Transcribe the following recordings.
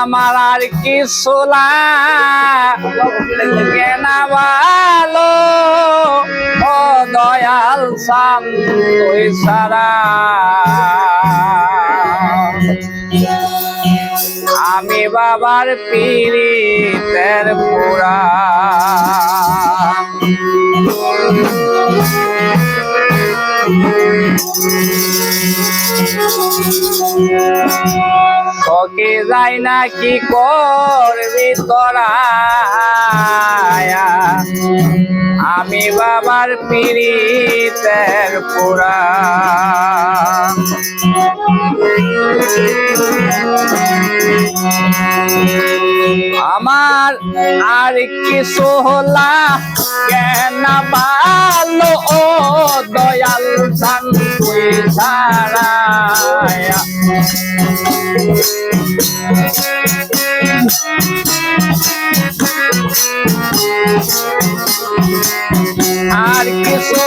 আমার আর কিছু কেনা ভালো ও দয়াল সাম তুই সারা। আমি বাবার পীড়িতের পুরা। সকে যাই না কি করবি তোরা? আমি বাবার পীড়িতের পুরা আমার আর কিছু হলা কেন ভালো ও আর কিছু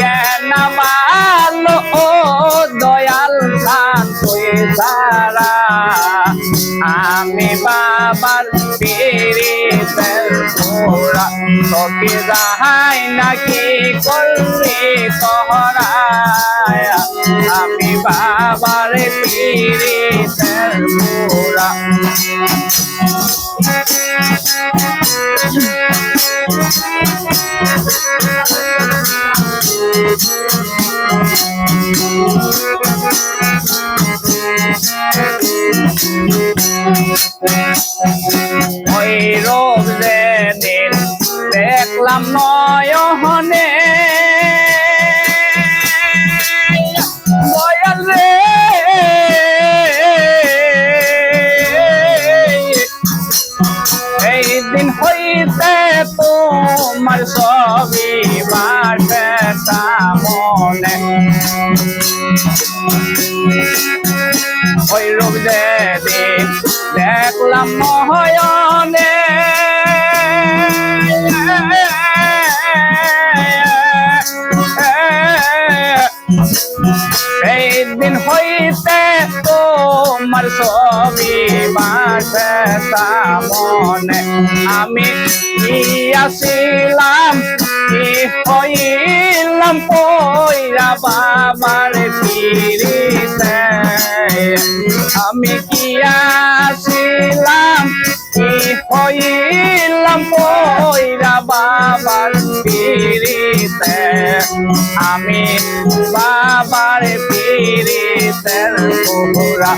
কেন ভালো ও দয়াল শান্তি ছাড়া আমি বাবার পীড়িতের তোরা তোকে যাহাই নাকি করবি তোরা আমি বাবার ওই রোগ দিন দেখলাম নয়নে দেখলাম নয়নে এই দিন হইতে তোমার ছবি বাসে মনে। আমি আসিলাম বাবার পিড়িতে আমি বাবার পিড়িতের পুরা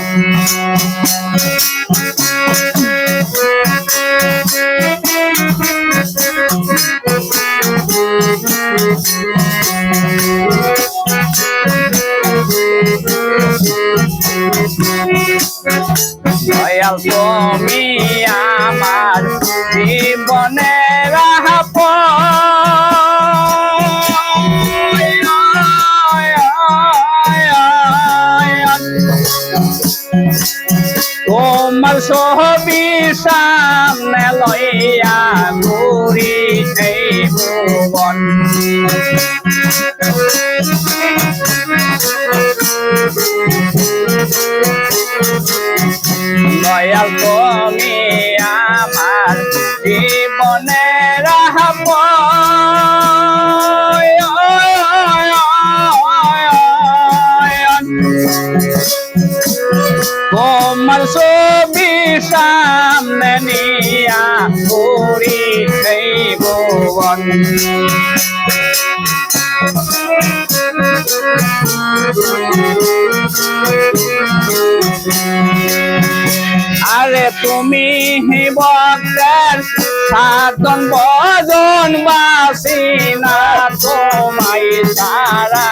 দয়াল আরে তুমি ভক্তের সাধন ভজন বাসি না, তোমায় সারা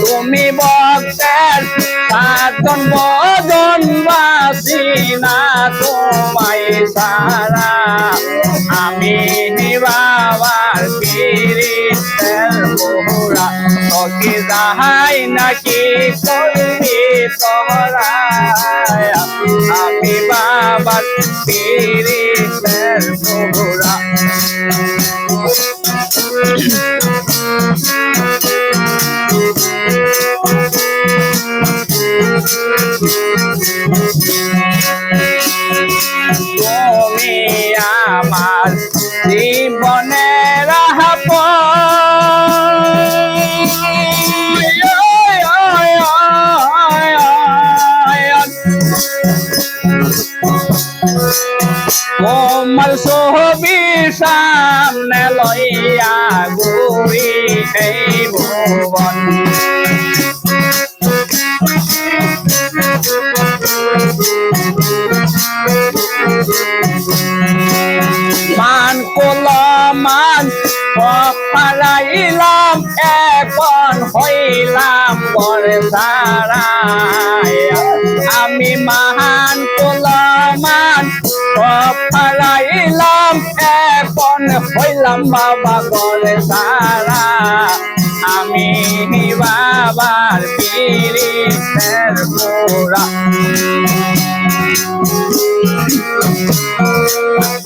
তুমি ভক্তের সাধন ভজন বাসি না, তোমায় সারা তোকে যাহাই নাকি করবি তোরা আমি বাবার পীড়িতের মোমল সোহবি সামনে লইয়া গুরি এই ভুবন। মান কোলমান হারাইলাম এখন হইলাম বরসারায় আমি মহান কোলমান হারাইলাম এখন হইলাম বাবা করে সারা আমি বাবার পীড়িতের গোড়া এই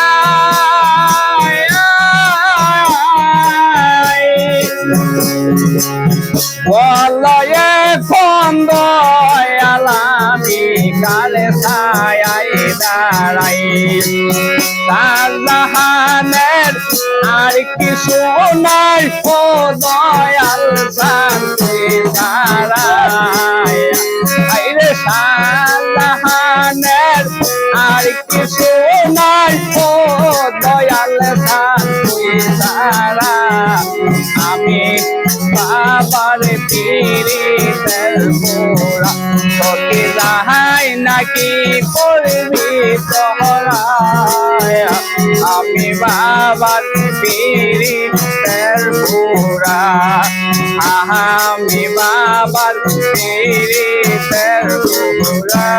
তাহানের আর কিছু নাই, ও দয়াল শান্তি সালাহানের আর কিছু নাই, ও দয়াল শান্তি দাঁড়া আমি বাবার মোরা তোকে রাহাই নাকি করবি তোহরায় আমি বাবার পীড়িতের পুরা আমি বাবার পীড়িতের মোরা